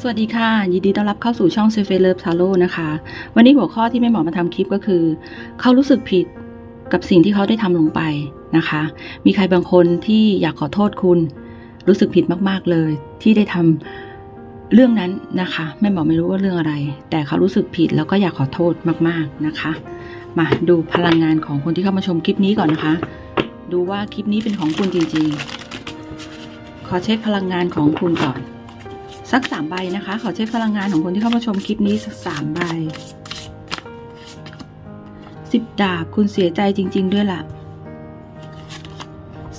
สวัสดีค่ะ ยินดีต้อนรับเข้าสู่ช่อง s a f e Love Tarot นะคะ วันนี้หัวข้อที่แม่หมอมาทำคลิปก็คือ เขารู้สึกผิดกับสิ่งที่เขาได้ทำลงไปนะคะ มีใครบางคนที่อยากขอโทษคุณ รู้สึกผิดมาก ๆ เลย ที่ได้ทำเรื่องนั้นนะคะแม่หมอไม่รู้ว่าเรื่องอะไร แต่เขารู้สึกผิดแล้วก็อยากขอโทษมาก ๆนะคะ มาดูพลังงานของคนที่เข้ามาชมคลิปนี้ก่อนนะคะ ดูว่าคลิปนี้เป็นของคุณจริงๆ ขอเช็คพลังงานของคุณก่อน สักสามใบนะคะ ขอเช็คพลังงานของคนที่เข้ามาชมคลิปนี้สักสามใบสิบดาบคุณเสียใจจริง ๆ ด้วยล่ะ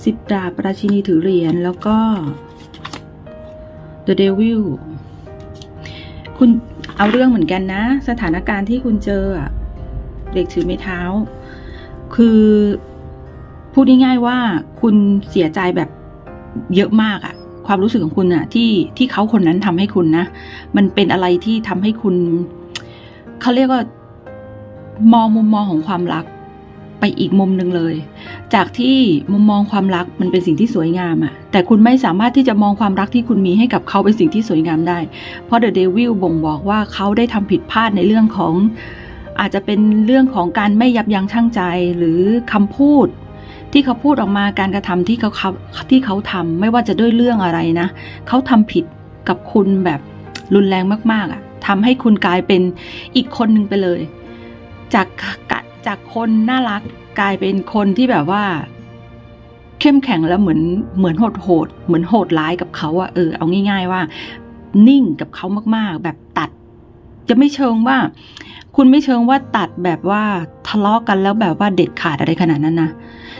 สิบดาบราชินีถือเหรียญแล้วก็ The Devil คุณเอาเรื่องเหมือนกันนะ สถานการณ์ที่คุณเจอเด็กถือไม้เท้า คือพูดง่ายๆว่าคุณเสียใจแบบเยอะมากอะ ความรู้สึกของคุณอะที่ที่เขาคนนั้นทำให้คุณนะ มันเป็นอะไรที่ทำให้คุณเขาเรียกว่ามองมุมมองของความรักไปอีกมุมหนึ่งเลย จากที่มุมมองความรักมันเป็นสิ่งที่สวยงามอะแต่คุณไม่สามารถที่จะมองความรักที่คุณมีให้กับเขาเป็นสิ่งที่สวยงามได้ เพราะเดอะเดวิลบ่งบอกว่าเขาได้ทำผิดพลาดในเรื่องของอาจจะเป็นเรื่องของการไม่ยับยั้งชั่งใจหรือคำพูด ที่เขาพูดออกมาการกระทำที่เขาที่เขาทำไม่ว่าจะด้วยเรื่องอะไรนะ เขาทำผิดกับคุณแบบรุนแรงมากๆอะ่ะทำให้คุณกลายเป็นอีกคนหนึ่งไปเลย จากจากคนน่ารักกลายเป็นคนที่แบบว่า เข้มแข็งแล้วเหมือนเหมือนโหดโหดเหมือนโหดร้ายกับเขาอะเออเอาง่าย ๆว่า นิ่งกับเขามากๆ แบบตัด จะไม่เชิงว่า คุณไม่เชิงว่าตัดแบบว่าทะเลาะกันแล้วแบบว่าเด็ดขาดอะไรขนาดนั้นนะ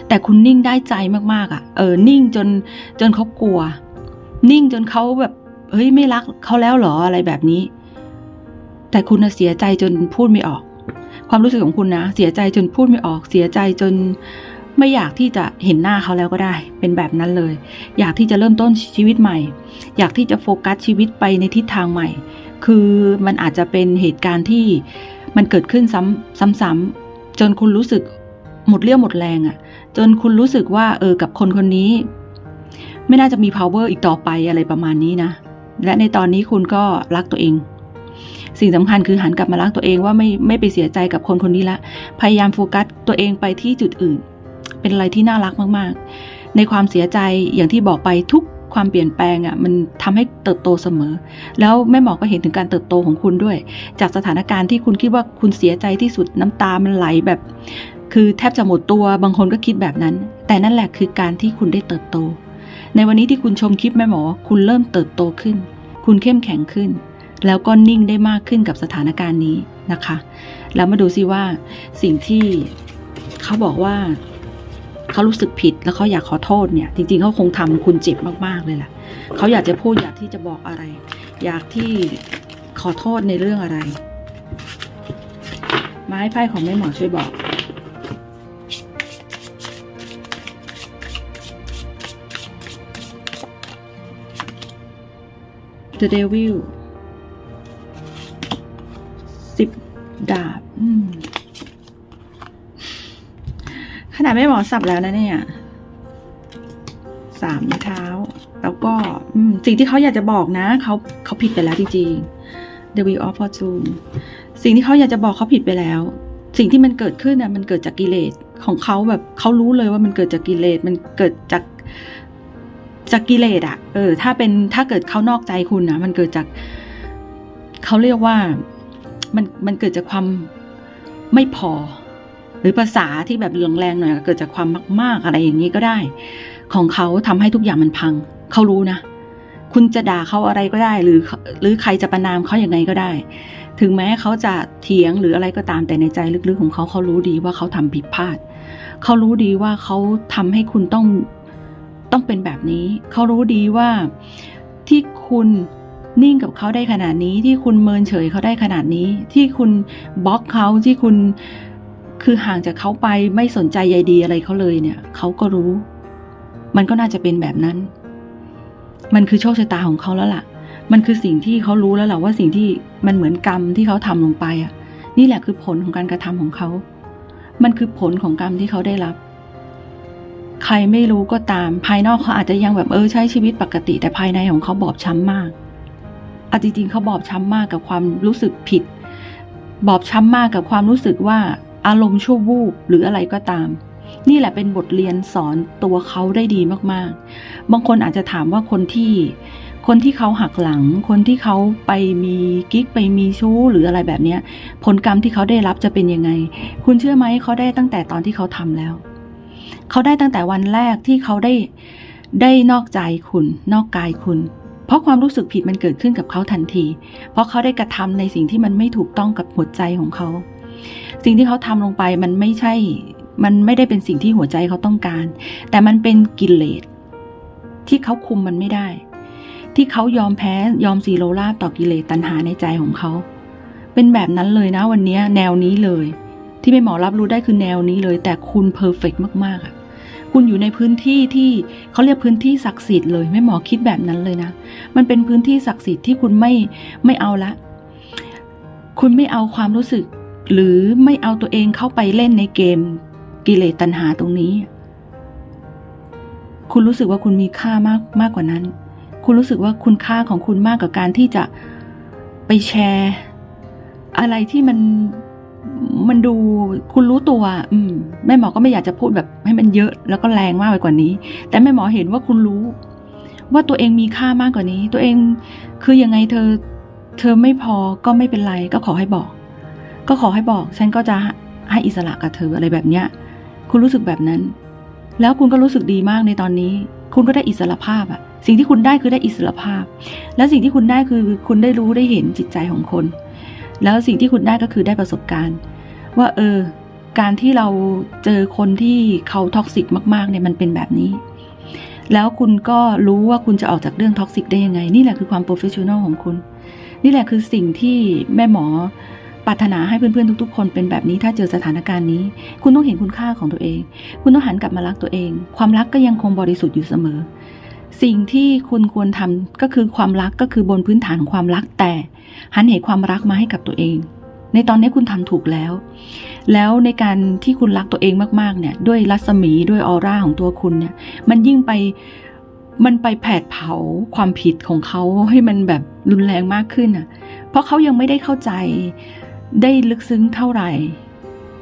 แต่คุณนิ่งได้ใจมากๆอะ่ะ เออ นิ่งจนจนเขากลัว นิ่งจนเขาแบบ เฮ้ย ไม่รักเขาแล้วหรออะไรแบบนี้ แต่คุณน่ะเสียใจจนพูดไม่ออก ความรู้สึกของคุณนะ เสียใจจนพูดไม่ออก เสียใจจนไม่อยากที่จะเห็นหน้าเขาแล้วก็ได้ เป็นแบบนั้นเลย อยากที่จะเริ่มต้นชีวิตใหม่ อยากที่จะโฟกัสชีวิตไปในทิศทางใหม่ คือมันอาจจะเป็นเหตุการณ์ที่มันเกิดขึ้นซ้ำซ้ำๆจนคุณรู้สึกหมดเรี่ยวหมดแรงอะ่ะ จนคุณรู้สึกว่าเออกับคนคนนี้ ไม่น่าจะมี power อีกต่อไปอะไรประมาณนี้นะ และในตอนนี้คุณก็รักตัวเอง สิ่งสำคัญคือหันกลับมารักตัวเองว่าไม่ไม่ไปเสียใจกับคนคนนี้ละ พยายามโฟกัสตัวเองไปที่จุดอื่น เป็นอะไรที่น่ารักมากๆ ในความเสียใจอย่างที่บอกไปทุกความเปลี่ยนแปลงอะ่ะมันทำให้เติบโตเสมอ แล้วแม่หมอก็เห็นถึงการเติบโตของคุณด้วย จากสถานการณ์ที่คุณคิดว่าคุณเสียใจที่สุดน้ำตามันไหลแบบ คือแทบจะหมดตัวบางคนก็คิดแบบนั้น แต่นั่นแหละคือการที่คุณได้เติบโต ในวันนี้ที่คุณชมคลิปแม่หมอ คุณเริ่มเติบโตขึ้น คุณเข้มแข็งขึ้น แล้วก็นิ่งได้มากขึ้นกับสถานการณ์นี้นะคะ แล้วมาดูซิว่าสิ่งที่เขาบอกว่าเขารู้สึกผิดแล้วเขาอยากขอโทษเนี่ย จริงๆเขาคงทำคุณเจ็บมากๆเลยแหละเขาอยากจะพูดอยากที่จะบอกอะไร อยากที่ขอโทษในเรื่องอะไร ไม้ไพ่ของแม่หมอช่วยบอก The Devil สิบดาบขนาดไม่หมอสับแล้วนะเนี่ยสามเท้า แล้วก็สิ่งที่เขาอยากจะบอกนะเขาเขาผิดไปแล้วจริงๆ The Wheel of Fortune สิ่งที่เขาอยากจะบอกเขาผิดไปแล้ว สิ่งที่มันเกิดขึ้นน่ะมันเกิดจากกิเลสของเขาแบบเขารู้เลยว่ามันเกิดจากกิเลสมันเกิดจาก จากกิเลสอะเออ ถ้าเป็นถ้าเกิดเขานอกใจคุณนะมันเกิดจากเขาเรียกว่ามันมันเกิดจากความไม่พอ หรือภาษาที่แบบเรืองแรงหน่อยเกิดจากความมาก ๆ อะไรอย่างนี้ก็ได้ ของเขาทำให้ทุกอย่างมันพัง เขารู้นะ คุณจะด่าเขาอะไรก็ได้ หรือ หรือใครจะประนามเขาอย่างไงก็ได้ ถึงแม้เขาจะเถียงหรืออะไรก็ตามแต่ในใจลึกๆของเขาเขารู้ดีว่าเขาทำผิดพลาด เขารู้ดีว่าเขาทำให้คุณต้อง ต้องเป็นแบบนี้ เขารู้ดีว่าที่คุณนิ่งกับเขาได้ขนาดนี้ ที่คุณเมินเฉยเขาได้ขนาดนี้ ที่คุณบล็อกเขาที่คุณคือห่างจากเขาไปไม่สนใจใยดีอะไรเขาเลยเนี่ย เขาก็รู้ มันก็น่าจะเป็นแบบนั้น มันคือโชคชะตาของเขาแล้วล่ะ มันคือสิ่งที่เขารู้แล้วแหละว่าสิ่งที่มันเหมือนกรรมที่เขาทำลงไปอะ นี่แหละคือผลของการกระทำของเขา มันคือผลของกรรมที่เขาได้รับ ใครไม่รู้ก็ตาม ภายนอกเขาอาจจะยังแบบเออใช้ชีวิตปกติ แต่ภายในของเขาบอบช้ำมากอาจริงๆเขาบอบช้ำมากกับความรู้สึกผิด บอบช้ำมากกับความรู้สึกว่าอารมณ์ชั่ววูบหรืออะไรก็ตาม นี่แหละเป็นบทเรียนสอนตัวเขาได้ดีมากๆ บางคนอาจจะถามว่าคนที่ คนที่เขาหักหลัง คนที่เขาไปมีกิ๊กไปมีชู้หรืออะไรแบบนี้ผลกรรมที่เขาได้รับจะเป็นยังไง คุณเชื่อไหมเขาได้ตั้งแต่ตอนที่เขาทำแล้ว เขาได้ตั้งแต่วันแรกที่เขาได้ได้นอกใจคุณ นอกกายคุณ เพราะความรู้สึกผิดมันเกิดขึ้นกับเขาทันที เพราะเขาได้กระทำในสิ่งที่มันไม่ถูกต้องกับหัวใจของเขา สิ่งที่เขาทำลงไปมันไม่ใช่ มันไม่ได้เป็นสิ่งที่หัวใจเขาต้องการ แต่มันเป็นกิเลสที่เขาคุมมันไม่ได้ ที่เขายอมแพ้ยอมสีโรราต่อกิเลสตัณหาในใจของเขา เป็นแบบนั้นเลยนะวันนี้แนวนี้เลย ที่แม่หมอรับรู้ได้คือแนวนี้เลย แต่คุณเพอร์เฟกมากๆอะคุณอยู่ในพื้นที่ที่เขาเรียกพื้นที่ศักดิ์สิทธิ์เลยแม่หมอคิดแบบนั้นเลยนะ มันเป็นพื้นที่ศักดิ์สิทธิ์ที่คุณไม่ไม่เอาละ คุณไม่เอาความรู้สึก หรือไม่เอาตัวเองเข้าไปเล่นในเกมกิเลสตัณหาตรงนี้ คุณรู้สึกว่าคุณมีค่ามากมากกว่านั้น คุณรู้สึกว่าคุณค่าของคุณมากกว่าการที่จะไปแชร์ อะไรที่มัน มันดูคุณรู้ตัว อืมแม่หมอก็ไม่อยากจะพูดแบบให้มันเยอะแล้วก็แรงมากไปกว่านี้ แต่แม่หมอเห็นว่าคุณรู้ ว่าตัวเองมีค่ามากกว่านี้ ตัวเองคือยังไงเธอ เธอไม่พอก็ไม่เป็นไร ก็ขอให้บอก ก็ขอให้บอก ฉันก็จะให้อิสระกับเธออะไรแบบเนี้ย คุณรู้สึกแบบนั้น แล้วคุณก็รู้สึกดีมากในตอนนี้ คุณก็ได้อิสระภาพอะสิ่งที่คุณได้คือได้อิสระภาพ และสิ่งที่คุณได้คือคุณได้รู้ได้เห็นจิตใจของคน แล้วสิ่งที่คุณได้ก็คือได้ประสบการณ์ ว่าเออ การที่เราเจอคนที่เขาท็อกซิกมากๆเนี่ยมันเป็นแบบนี้ แล้วคุณก็รู้ว่าคุณจะออกจากเรื่องท็อกซิกได้ยังไง นี่แหละคือความโปรเฟชชั่นอลของคุณ นี่แหละคือสิ่งที่แม่หมอปรารถนาให้เพื่อนๆทุกๆ คนเป็นแบบนี้ถ้าเจอสถานการณ์นี้ คุณต้องเห็นคุณค่าของตัวเอง คุณต้องหันกลับมารักตัวเอง ความรักก็ยังคงบริสุทธิ์อยู่เสมอ สิ่งที่คุณควรทำก็คือความรักก็คือบนพื้นฐานของความรักแต่ หันเหความรักมาให้กับตัวเอง ในตอนนี้คุณทำถูกแล้ว แล้วในการที่คุณรักตัวเองมากๆเนี่ยด้วยรัศมีด้วยออร่าของตัวคุณเนี่ยมันยิ่งไปมันไปแผดเผาความผิดของเขาให้มันแบบรุนแรงมากขึ้นอะ เพราะเขายังไม่ได้เข้าใจได้ลึกซึ้งเท่าไหร่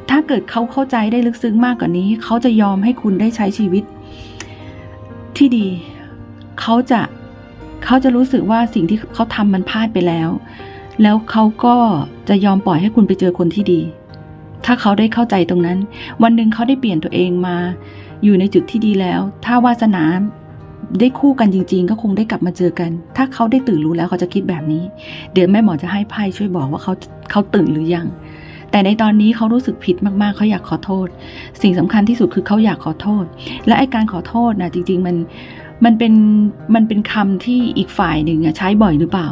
ถ้าเกิดเขาเข้าใจได้ลึกซึ้งมากกว่านี้ เขาจะยอมให้คุณได้ใช้ชีวิตที่ดี เขาจะเขาจะรู้สึกว่าสิ่งที่เขาทำมันพลาดไปแล้ว แล้วเขาก็จะยอมปล่อยให้คุณไปเจอคนที่ดี ถ้าเขาได้เข้าใจตรงนั้น วันหนึ่งเขาได้เปลี่ยนตัวเองมา อยู่ในจุดที่ดีแล้ว ถ้าวาสนาได้คู่กันจริง ๆ ก็คงได้กลับมาเจอกัน ถ้าเขาได้ตื่นรู้แล้วเขาจะคิดแบบนี้ เดี๋ยวแม่หมอจะให้ไพ่ช่วยบอกว่าเขาเขาตื่นหรือยัง แต่ในตอนนี้เขารู้สึกผิดมากๆเขาอยากขอโทษ สิ่งสำคัญที่สุดคือเขาอยากขอโทษ และไอการขอโทษนะจริง ๆ มัน มันเป็นมันเป็นคำที่อีกฝ่ายหนึ่งใช้บ่อยหรือเปล่า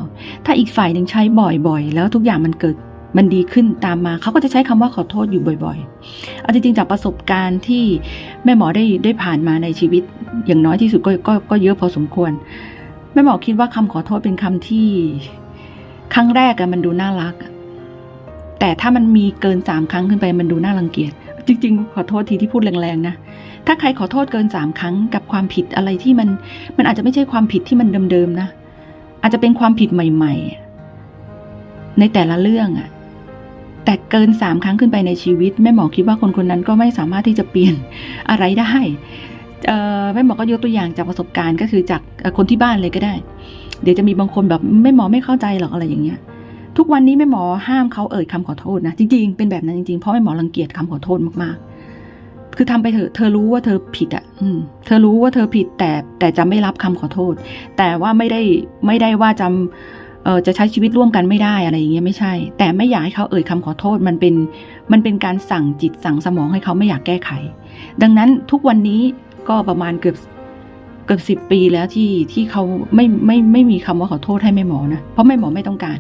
ถ้าอีกฝ่ายหนึ่งใช้บ่อยๆ แล้วทุกอย่างมันเกิดมันดีขึ้นตามมาเขาก็จะใช้คำว่าขอโทษอยู่บ่อยๆ เอาจริงๆจากประสบการณ์ที่แม่หมอได้ได้ผ่านมาในชีวิต อย่างน้อยที่สุดก็ก็ก็เยอะพอสมควร แม่หมอคิดว่าคำขอโทษเป็นคำที่ ครั้งแรกอะมันดูน่ารัก แต่ถ้ามันมีเกินสามครั้งขึ้นไปมันดูน่ารังเกียจ จริง ๆ ขอโทษทีที่พูดแรงๆนะ ถ้าใครขอโทษเกินสามครั้งกับความผิดอะไรที่มัน มันอาจจะไม่ใช่ความผิดที่มันเดิมๆนะ อาจจะเป็นความผิดใหม่ๆ ในแต่ละเรื่องอะแต่เกินสามครั้งขึ้นไปในชีวิต แม่หมอคิดว่าคนคนนั้นก็ไม่สามารถที่จะเปลี่ยนอะไรได้เออแม่หมอก็ยกตัวอย่างจากประสบการณ์ก็คือจากคนที่บ้านเลยก็ได้ เดี๋ยวจะมีบางคนแบบแม่หมอไม่เข้าใจหรอกอะไรอย่างเงี้ย ทุกวันนี้แม่หมอห้ามเขาเอ่ยคำขอโทษนะ จริงๆ เป็นแบบนั้นจริงๆ เพราะแม่หมอรังเกียจคำขอโทษมากๆ คือทำไปเถอะ เธอรู้ว่าเธอผิดอะเธอรู้ว่าเธอผิดแต่แต่จะไม่รับคำขอโทษ แต่ว่าไม่ได้ไม่ได้ว่าจำเออจะใช้ชีวิตร่วมกันไม่ได้อะไรอย่างเงี้ยไม่ใช่ แต่ไม่อยากให้เขาเอ่ยคำขอโทษมันเป็นมันเป็นการสั่งจิตสั่งสมองให้เขาไม่อยากแก้ไข ดังนั้นทุกวันนี้ก็ประมาณเกือบเกือบสิบปีแล้วที่ที่เขาไม่ไม่ไม่มีคำว่าขอโทษให้แม่หมอนะเพราะแม่หมอไม่ต้องการ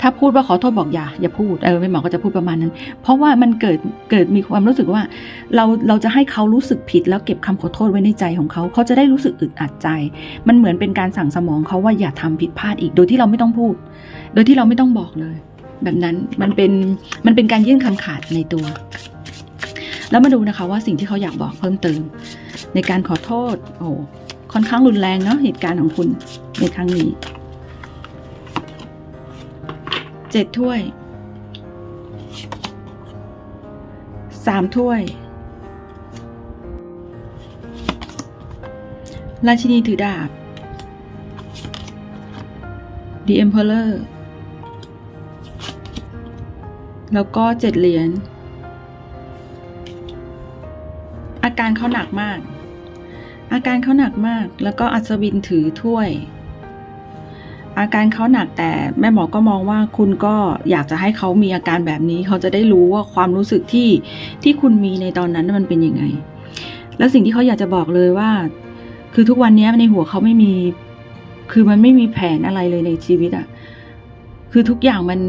ถ้าพูดว่าขอโทษบอกอย่าอย่าพูดเออแม่หมอก็จะพูดประมาณนั้น เพราะว่ามันเกิดเกิดมีความรู้สึกว่า เราเราจะให้เขารู้สึกผิด แล้วเก็บคำขอโทษไว้ในใจของเขา เขาจะได้รู้สึกอึดอัดใจ มันเหมือนเป็นการสั่งสมองเขาว่าอย่าทำผิดพลาดอีก โดยที่เราไม่ต้องพูด โดยที่เราไม่ต้องบอกเลย แบบนั้นมันเป็นมันเป็นการยื่นคำขาดในตัว แล้วมาดูนะคะว่าสิ่งที่เขาอยากบอกเพิ่มเติม ในการขอโทษ โอ้ค่อนข้างรุนแรงเนาะเหตุการณ์ของคุณในครั้งนี้ เจ็ดถ้วยสามถ้วย ราชินีถือดาบ The Emperor แล้วก็เจ็ดเหรียญ อาการเขาหนักมาก อาการเขาหนักมาก แล้วก็อัศวินถือถ้วย อาการเขาหนักแต่แม่หมอก็มองว่าคุณก็อยากจะให้เขามีอาการแบบนี้ เขาจะได้รู้ว่าความรู้สึกที่ที่คุณมีในตอนนั้นมันเป็นยังไง แล้วสิ่งที่เขาอยากจะบอกเลยว่า คือทุกวันนี้ในหัวเขาไม่มี คือมันไม่มีแผนอะไรเลยในชีวิตอะคือทุกอย่างมัน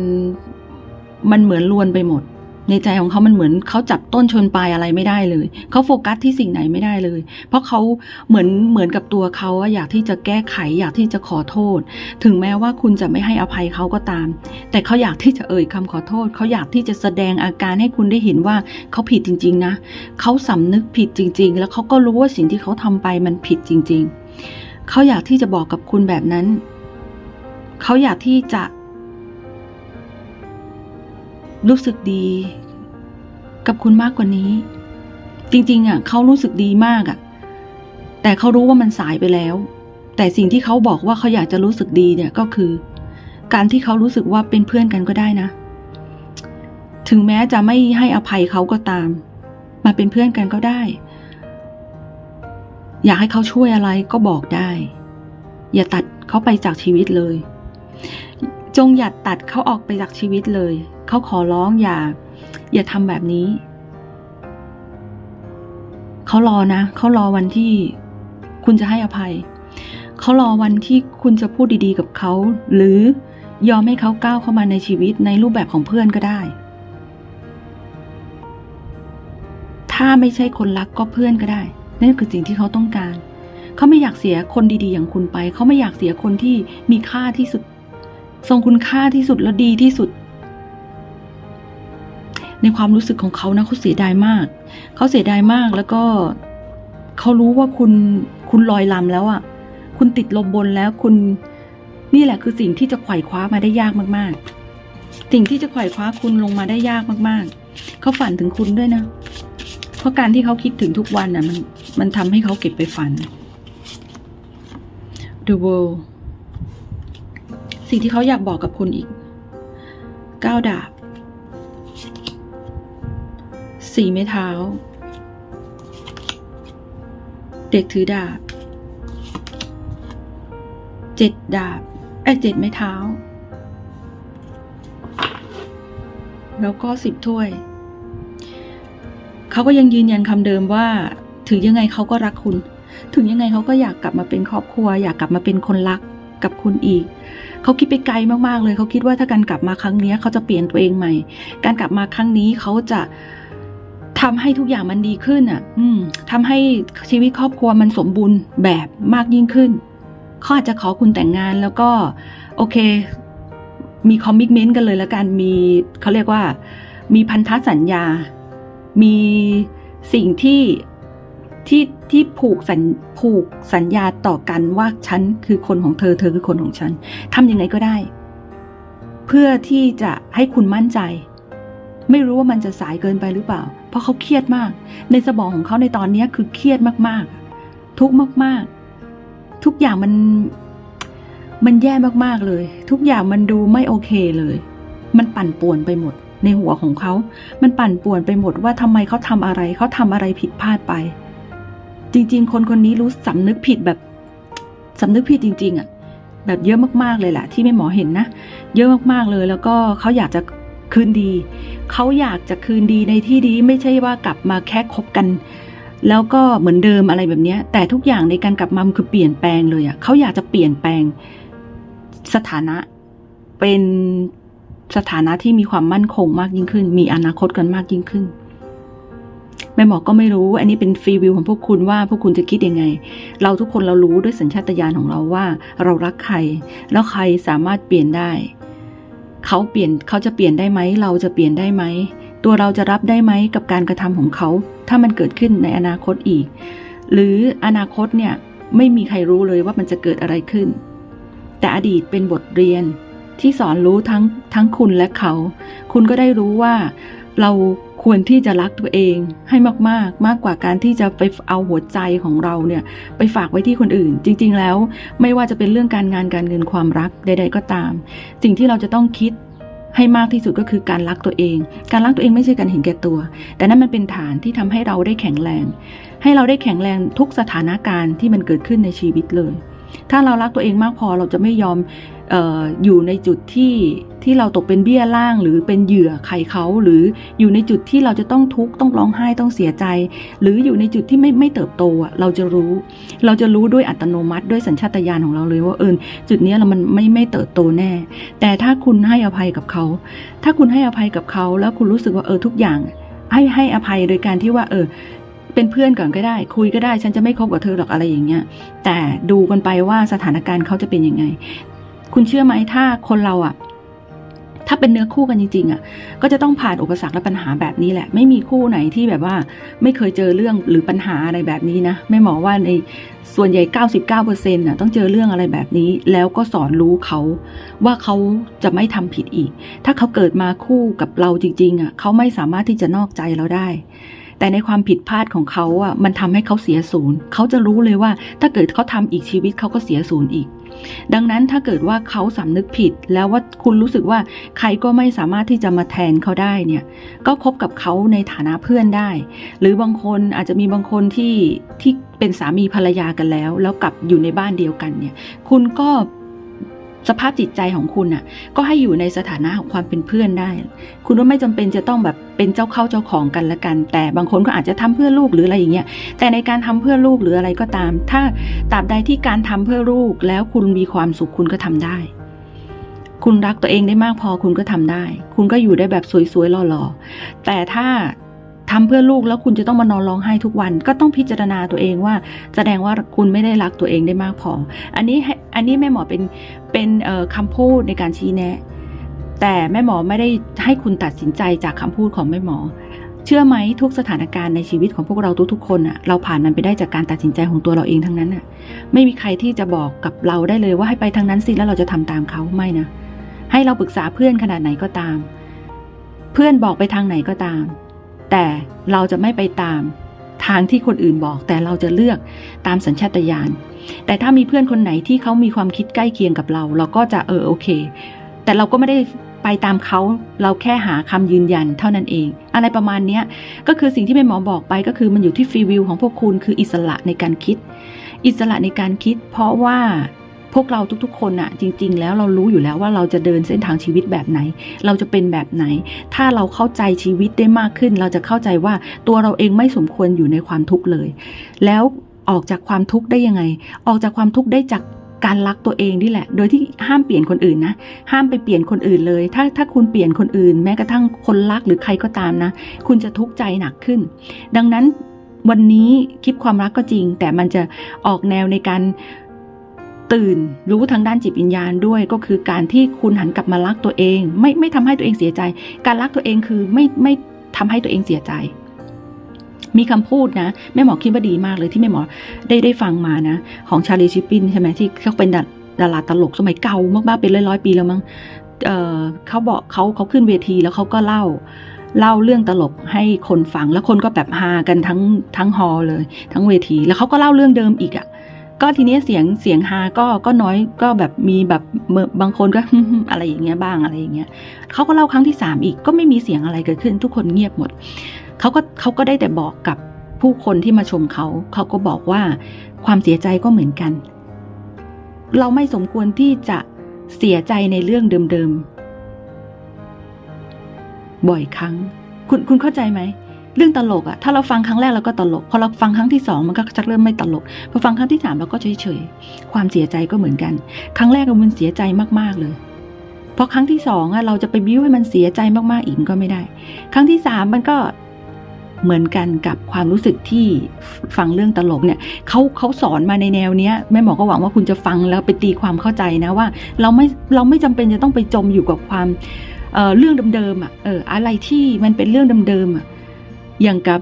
มันเหมือนลวนไปหมด ในใจของเขามันเหมือนเขาจับต้นชนปลายอะไรไม่ได้เลย เขาโฟกัสที่สิ่งไหนไม่ได้เลย เพราะเขาเหมือนเหมือนกับตัวเขาอยากที่จะแก้ไข อยากที่จะขอโทษ ถึงแม้ว่าคุณจะไม่ให้อภัยเขาก็ตาม แต่เขาอยากที่จะเอ่ยคำขอโทษ เขาอยากที่จะแสดงอาการให้คุณได้เห็นว่าเขาผิดจริง ๆ นะ เขาสำนึกผิดจริง ๆ แล้วเขาก็รู้ว่าสิ่งที่เขาทำไปมันผิดจริง ๆ เขาอยากที่จะบอกกับคุณแบบนั้น เขาอยากที่จะ รู้สึกดี กับคุณมากกว่านี้ จริง ๆ อะเขารู้สึกดีมากอะ แต่เขารู้ว่ามันสายไปแล้ว แต่สิ่งที่เขาบอกว่าเขาอยากจะรู้สึกดีเนี่ยก็คือ การที่เขารู้สึกว่าเป็นเพื่อนกันก็ได้นะ ถึงแม้จะไม่ให้อภัยเขาก็ตาม มาเป็นเพื่อนกันก็ได้ อยากให้เขาช่วยอะไรก็บอกได้ อย่าตัดเขาไปจากชีวิตเลย จงอย่าตัดเขาออกไปจากชีวิตเลย เขาขอร้องอย่า อย่าทำแบบนี้ เขารอนะ เขารอวันที่คุณจะให้อภัย เขารอวันที่คุณจะพูดดีๆกับเขา หรือยอมให้เขาก้าวเข้ามาในชีวิตในรูปแบบของเพื่อนก็ได้ ถ้าไม่ใช่คนรักก็เพื่อนก็ได้ นั่นคือสิ่งที่เขาต้องการ เขาไม่อยากเสียคนดีๆ อย่างคุณไป เขาไม่อยากเสียคนที่มีค่าที่สุด ทรงคุณค่าที่สุดและดีที่สุด ในความรู้สึกของเขานะเขาเสียดายมาก เขาเสียดายมากแล้วก็เขารู้ว่าคุณคุณลอยลำแล้วอะ่ะ คุณติดลมบนแล้วคุณนี่แหละคือสิ่งที่จะไขว่คว้ามาได้ยากมาก ๆ สิ่งที่จะไขว่คว้าคุณลงมาได้ยากมาก ๆ เขาฝันถึงคุณด้วยนะ เพราะการที่เขาคิดถึงทุกวันอะมันมันทำให้เขาเก็บไปฝัน The world สิ่งที่เขาอยากบอกกับคุณอีกก้าวดาบ สี่ไม้เท้า เด็กถือดาบเจ็ดดาบไอ้เจ็ดไม้เท้า แล้วก็สิบถ้วย เขาก็ยังยืนยันคำเดิมว่า ถึงยังไงเขาก็รักคุณ ถึงยังไงเขาก็อยากกลับมาเป็นครอบครัว อยากกลับมาเป็นคนรักกับคุณอีก เขาคิดไปไกลมากๆเลย เขาคิดว่าถ้าการกลับมาครั้งนี้เขาจะเปลี่ยนตัวเองใหม่ การกลับมาครั้งนี้เขาจะ ทำให้ทุกอย่างมันดีขึ้นอะ อืมทำให้ชีวิตครอบครัวมันสมบูรณ์แบบมากยิ่งขึ้นเขาอาจจะขอคุณแต่งงานแล้วก็ โอเค มีคอมมิชเมนต์กันเลยแล้วกันมีเขาเรียกว่า มีพันธสัญญา มีสิ่งที่ที่ที่ผูกสัญผูกสัญญาต่อกันว่าฉันคือคนของเธอ เธอคือคนของฉันทำยังไงก็ได้ เพื่อที่จะให้คุณมั่นใจ ไม่รู้ว่ามันจะสายเกินไปหรือเปล่า เพราะเขาเครียดมาก ในสมองของเขาในตอนนี้คือเครียดมากๆ ทุกข์มาก ๆ ทุกอย่างมัน มันแย่มากๆเลย ทุกอย่างมันดูไม่โอเคเลย มันปั่นป่วนไปหมด ในหัวของเขา มันปั่นป่วนไปหมดว่าทำไมเขาทำอะไร เขาทำอะไรผิดพลาดไป จริง ๆ คนคนนี้รู้สำนึกผิดแบบสำนึกผิดจริง ๆอะ่ะแบบเยอะมากๆเลยแหละที่แม่หมอเห็นนะ เยอะมากๆเลยแล้วก็เขาอยากจะ คืนดี เขาอยากจะคืนดีในที่ดีไม่ใช่ว่ากลับมาแค่คบกัน แล้วก็เหมือนเดิมอะไรแบบนี้ แต่ทุกอย่างในการกลับมามันคือเปลี่ยนแปลงเลยอะ่ะเขาอยากจะเปลี่ยนแปลงสถานะ เป็นสถานะที่มีความมั่นคงมากยิ่งขึ้น มีอนาคตกันมากยิ่งขึ้นแม่หมอก็ไม่รู้ อันนี้เป็นฟรีวิวของพวกคุณว่าพวกคุณจะคิดยังไง เราทุกคนเรารู้ด้วยสัญชาตญาณของเราว่า เรารักใคร แล้วใครสามารถเปลี่ยนได้ เขาเปลี่ยนเขาจะเปลี่ยนได้ไหม เราจะเปลี่ยนได้ไหม ตัวเราจะรับได้ไหมกับการกระทำของเขา ถ้ามันเกิดขึ้นในอนาคตอีก หรืออนาคตเนี่ยไม่มีใครรู้เลยว่ามันจะเกิดอะไรขึ้น แต่อดีตเป็นบทเรียนที่สอนรู้ทั้งทั้งคุณและเขา คุณก็ได้รู้ว่าเรา ควรที่จะรักตัวเองให้มากๆ มากกว่าการที่จะไปเอาหัวใจของเราเนี่ยไปฝากไว้ที่คนอื่น จริง ๆ แล้วไม่ว่าจะเป็นเรื่องการงานการเงินความรักใด ๆ ก็ตาม สิ่งที่เราจะต้องคิดให้มากที่สุดก็คือการรักตัวเอง การรักตัวเองไม่ใช่การเห็นแก่ตัว แต่นั่นมันเป็นฐานที่ทำให้เราได้แข็งแรง ให้เราได้แข็งแรงทุกสถานการณ์ที่มันเกิดขึ้นในชีวิตเลย ถ้าเรารักตัวเองมากพอเราจะไม่ยอม อออยู่ในจุดที่ที่เราตกเป็นเบี้ยล่างหรือเป็นเหยื่อใครเขาหรืออยู่ในจุดที่เราจะต้องทุกข์ต้องร้องไห้ต้องเสียใจ หรืออยู่ในจุดที่ไม่ไม่เติบโตอะเราจะรู้ เราจะรู้ด้วยอัตโนมัติด้วยสัญชาตญาณของเราเลยว่าเออจุดเนี้ยเรามันไม่ไม่เติบโตแน่ แต่ถ้าคุณให้อภัยกับเขา ถ้าคุณให้อภัยกับเขา แล้วคุณรู้สึกว่าเออทุกอย่างให้ให้อภัยโดยการที่ว่า เออ เป็นเพื่อนก่อนก็ได้ คุยก็ได้ ฉันจะไม่คบกับเธอหรอกอะไรอย่างเงี้ยแต่ดูกันไปว่าสถานการณ์เขาจะเป็นยังไง คุณเชื่อไหมถ้าคนเราอะถ้าเป็นเนื้อคู่กันจริงๆอะก็จะต้องผ่านอุปสรรคและปัญหาแบบนี้แหละ ไม่มีคู่ไหนที่แบบว่า ไม่เคยเจอเรื่องหรือปัญหาอะไรแบบนี้นะไม่หมอว่าในส่วนใหญ่ 99%น่ะต้องเจอเรื่องอะไรแบบนี้ แล้วก็สอนรู้เขาว่าเขาจะไม่ทำผิดอีก ถ้าเขาเกิดมาคู่กับเราจริงๆอะเขาไม่สามารถที่จะนอกใจเราได้ แต่ในความผิดพลาดของเขาอะมันทำให้เขาเสียศูนย์เขาจะรู้เลยว่า ถ้าเกิดเขาทำอีกชีวิตเขาก็เสียศูนย์อีก ดังนั้นถ้าเกิดว่าเขาสำนึกผิด แล้วว่าคุณรู้สึกว่าใครก็ไม่สามารถที่จะมาแทนเขาได้เนี่ย ก็คบกับเขาในฐานะเพื่อนได้ หรือบางคนอาจจะมีบางคนที่ที่เป็นสามีภรรยากันแล้ว แล้วกลับอยู่ในบ้านเดียวกันเนี่ย คุณก็ สภาพจิตใจของคุณอะ ก็ให้อยู่ในสถานะของความเป็นเพื่อนได้ คุณว่าไม่จำเป็นจะต้องแบบเป็นเจ้าเข้าเจ้าของกันละกัน แต่บางคนก็อาจจะทำเพื่อลูกหรืออะไรอย่างเงี้ย แต่ในการทำเพื่อลูกหรืออะไรก็ตาม ถ้าตราบใดที่การทำเพื่อลูกแล้วคุณมีความสุขคุณก็ทำได้ คุณรักตัวเองได้มากพอคุณก็ทำได้ คุณก็อยู่ได้แบบสวยๆหล่อๆแต่ถ้า ทำเพื่อลูกแล้วคุณจะต้องมานอนร้องไห้ทุกวัน ก็ต้องพิจารณาตัวเองว่า แสดงว่าคุณไม่ได้รักตัวเองได้มากพอ อันนี้อันนี้แม่หมอเป็นเป็นคำพูดในการชี้แนะ แต่แม่หมอไม่ได้ให้คุณตัดสินใจจากคำพูดของแม่หมอ เชื่อไหมทุกสถานการณ์ในชีวิตของพวกเราทุกๆคนอะเราผ่านมันไปได้จากการตัดสินใจของตัวเราเองทั้งนั้นอะไม่มีใครที่จะบอกกับเราได้เลยว่าให้ไปทางนั้นสิแล้วเราจะทำตามเขาไม่นะให้เราปรึกษาเพื่อนขนาดไหนก็ตาม เพื่อนบอกไปทางไหนก็ตาม แต่เราจะไม่ไปตามทางที่คนอื่นบอก แต่เราจะเลือกตามสัญชาตญาณแต่ถ้ามีเพื่อนคนไหนที่เขามีความคิดใกล้เคียงกับเรา เราก็จะเออโอเค แต่เราก็ไม่ได้ไปตามเขาเราแค่หาคำยืนยันเท่านั้นเอง อะไรประมาณนี้ก็คือสิ่งที่แม่หมอบอกไปก็คือมันอยู่ที่ฟรีวิวของพวกคุณคืออิสระในการคิด อิสระในการคิด เพราะว่า พวกเราทุกๆ คนอะจริง ๆ แล้วเรารู้อยู่แล้วว่าเราจะเดินเส้นทางชีวิตแบบไหน เราจะเป็นแบบไหน ถ้าเราเข้าใจชีวิตได้มากขึ้น เราจะเข้าใจว่าตัวเราเองไม่สมควรอยู่ในความทุกข์เลย แล้วออกจากความทุกข์ได้ยังไง ออกจากความทุกข์ได้จากการรักตัวเองนี่แหละ โดยที่ห้ามเปลี่ยนคนอื่นนะ ห้ามไปเปลี่ยนคนอื่นเลย ถ้าถ้าคุณเปลี่ยนคนอื่น แม้กระทั่งคนรักหรือใครก็ตามนะ คุณจะทุกข์ใจหนักขึ้น ดังนั้นวันนี้คลิปความรักก็จริง แต่มันจะออกแนวในการ ตื่นรู้ทางด้านจิตวิญญาณด้วยก็คือการที่คุณหันกลับมารักตัวเอง ไม่ไม่ทำให้ตัวเองเสียใจ การรักตัวเองคือไม่ไม่ทำให้ตัวเองเสียใจ มีคำพูดนะแม่หมอคิดว่าดีมากเลยที่แม่หมอได้ได้ฟังมานะ ของชาลีชิปปินใช่ไหมที่เขาเป็นดาราตลกสมัยเก่ามากๆเป็นร้อยร้อยๆปีแล้วมั้งเเขาบอกเขาเขาขึ้นเวทีแล้วเขาก็เล่าเล่าเรื่องตลกให้คนฟังแล้วคนก็แบบฮากันทั้งทั้งฮอลเลย ทั้งเวที แล้วเขาก็เล่าเรื่องเดิมอีกอะ่ะ ก็ทีนี้เสียงเสียงฮาก็ก็น้อยก็แบบมีแบบบางคนก็อะไรอย่างเงี้ยบ้างอะไรอย่างเงี้ยเขาก็เล่าครั้งที่สามอีกก็ไม่มีเสียงอะไรเกิดขึ้น ทุกคนเงียบหมดเขาก็เขาก็ได้แต่บอกกับผู้คนที่มาชมเขาเขาก็บอกว่าความเสียใจก็เหมือนกัน เราไม่สมควรที่จะเสียใจในเรื่องเดิมๆบ่อยครั้ง คุณคุณเข้าใจไหม เรื่องตลกอะถ้าเราฟังครั้งแรกเราก็ตลก พอเราฟังครั้งที่สองมันก็ชักเริ่มไม่ตลก พอฟังครั้งที่สามเราก็เฉยเฉยความเสียใจก็เหมือนกัน ครั้งแรกเรามันเสียใจมากๆเลยพอครั้งที่สองอะเราจะไปบิ้วให้มันเสียใจมากๆอีกมันก็ไม่ได้ ครั้งที่สามมันก็เหมือนกันกับความรู้สึกที่ฟังเรื่องตลกเนี่ยเขาเขาสอนมาในแนวเนี้ยแม่หมอก็หวังว่าคุณจะฟังแล้วไปตีความเข้าใจนะว่า เราไม่เราไม่จำเป็นจะต้องไปจมอยู่กับความเอ่อเรื่องเดิมๆอะเอออะไรที่มันเป็นเรื่องเดิมๆอะ อย่างกับ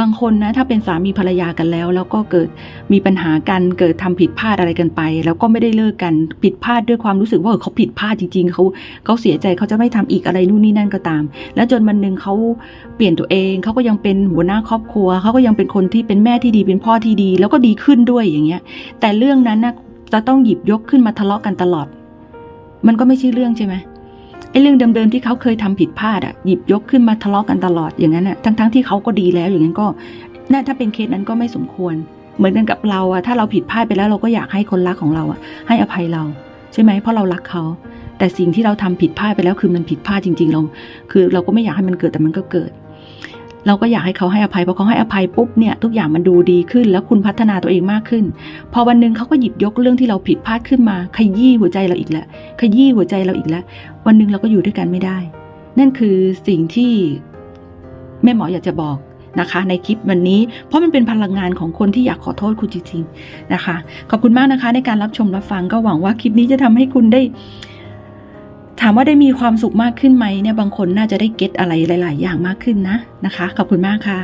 บางคนนะถ้าเป็นสามีภรรยากันแล้ว แล้วก็เกิดมีปัญหากันเกิดทำผิดพลาดอะไรกันไป แล้วก็ไม่ได้เลิกกันผิดพลาดด้วยความรู้สึกว่าเขาผิดพลาดจริง ๆเขาเขาเสียใจเขาจะไม่ทำอีกอะไรนู่นนี่นั่นก็ตาม แล้วจนวันหนึ่งเขาเปลี่ยนตัวเองเขาก็ยังเป็นหัวหน้าครอบครัวเขาก็ยังเป็นคนที่เป็นแม่ที่ดีเป็นพ่อที่ดี แล้วก็ดีขึ้นด้วยอย่างเงี้ย แต่เรื่องนั้นนะจะต้องหยิบยกขึ้นมาทะเลาะกันตลอด มันก็ไม่ใช่เรื่องใช่ไหม อ้เรื่องเดิมๆที่เขาเคยทำผิดพลาดอะหยิบยกขึ้นมาทะเลาะกันตลอดอย่างนั้นอะทั้งๆที่เขาก็ดีแล้วอย่างนั้นก็น่าถ้าเป็นเคสนั้นก็ไม่สมควร เหมือนกันกับเราอะถ้าเราผิดพลาดไปแล้วเราก็อยากให้คนรักของเราอะให้อภัยเรา ใช่ไหมเพราะเรารักเขา แต่สิ่งที่เราทำผิดพลาดไปแล้วคือมันผิดพลาดจริง ๆ เรา คือเราก็ไม่อยากให้มันเกิดแต่มันก็เกิด เราก็อยากให้เขาให้อภัยพอเขาให้อภัยปุ๊บเนี่ยทุกอย่างมันดูดีขึ้น แล้วคุณพัฒนาตัวเองมากขึ้น พอวันหนึ่งเขาก็หยิบยกเรื่องที่เราผิดพลาดขึ้นมาขยี้หัวใจเราอีกแล้วขยี้หัวใจเราอีกแล้ว วันหนึ่งเราก็อยู่ด้วยกันไม่ได้ นั่นคือสิ่งที่แม่หมออยากจะบอกนะคะในคลิปวันนี้ เพราะมันเป็นพลังงานของคนที่อยากขอโทษคุณจริงๆนะคะ ขอบคุณมากนะคะ ในการรับชมรับฟังก็หวังว่าคลิปนี้จะทำให้คุณได้ ถามว่าได้มีความสุขมากขึ้นไหมเนี่ยบางคนน่าจะได้เก็ตอะไรหลาย ๆ อย่างมากขึ้นนะนะคะ ขอบคุณมากค่ะ